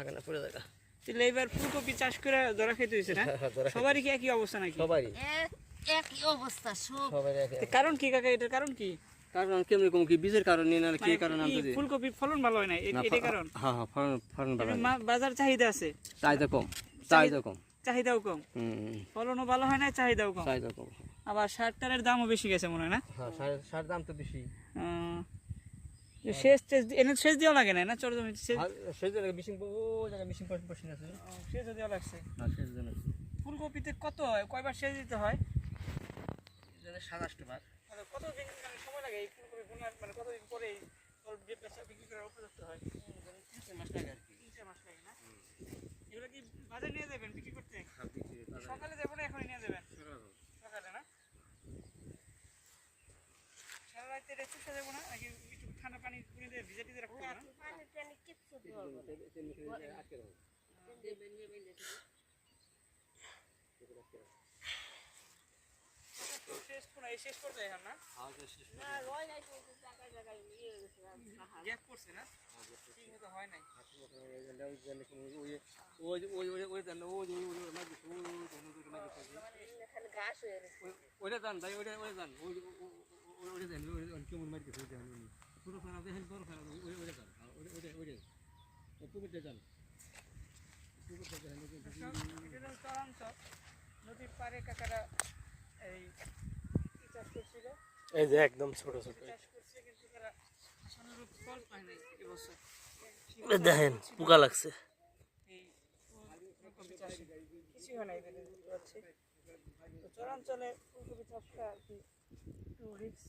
থাকে না পড়ে জায়গা তাহলে এবার ফুলকপি চাষ করে ধরা খেতে হয়েছে না? হ্যাঁ, খেতে সবারই কি একই অবস্থা নাকি? সবারই। একই অবস্থা সব। কারণ কি কাকা এটার কারণ কি? কারণ কেমন কম কি বীজের কারণে না কি মানে কারণে ফুলকপি ফলন ভালো হয় না কারণ। হ্যাঁ হ্যাঁ ফলন ফলন ভালো বাজার চাহিদা আছে। চাহিদা কম চাহিদা কম। চাহিদাও কম। ফলনও ভালো হয় না চাহিদাও কম। চাহিদা কম। আবার সার টারের দামও বেশি গেছে মনে হয় না? হ্যাঁ সার সার দাম তো বেশি। যে সেচ এনে সেচ দেওয়া লাগে না না চর জমি? সেচ আর সেই জায়গায় মিশিং ও জায়গায় মিশিং পশিন আছে। সেচ দেওয়া লাগছে। না সেই জন্য ফুলকপিতে কত হয়? কয়বার সেচ দিতে হয়? সাতাশটা বার। মানে কত দিন মানে সময় লাগে এই ফুলকপি বোনার মানে কতদিন পরে এই ফল যে বেচা বিক্রি করার উপযুক্ত হয়? তিন মাস লাগে আর কি। তিন মাস লাগে না? এগুলো কি বাজারে নিয়ে যাবেন বিক্রি করতে? সকালে যাব না এখনই নিয়ে যাবেন? সকালে না? সারা রাতে চুষা যাব না? নাকি ঠান্ডা পানি পুনে দিয়ে ভিজে টিজে রাখতে না পানি টানি কিচ্ছু দেওয়া হবে শেষ কোন এই শেষ করতে এখন না না রয় নাই কিন্তু জায়গায় জায়গায় ইয়ে গেছে গ্যাপ করছে না ঠিক মতো হয় নাই এখানে ঘাস হয়ে গেছে ওইটা যান ভাই ওইটা ওইটা যান ওই ওইটা যান ওই কেমন মারি গেছে ওইটা জানি ছোটো দেখেন বড় খারাপ ওই ওইটা যান ওইটা ওইটা ওইটা। পুকুরটা যান পুকুরটা যান এটা চরাঞ্চল নদীর পাড়ে কাকারা এই কি চাষ করছিল? এই যে একদম ছোট ছোট। দেখেন পোকা লাগছে। চাষে হয় না চরাঞ্চলে ফুলকপি চাষটা আর কি একটু রিক্স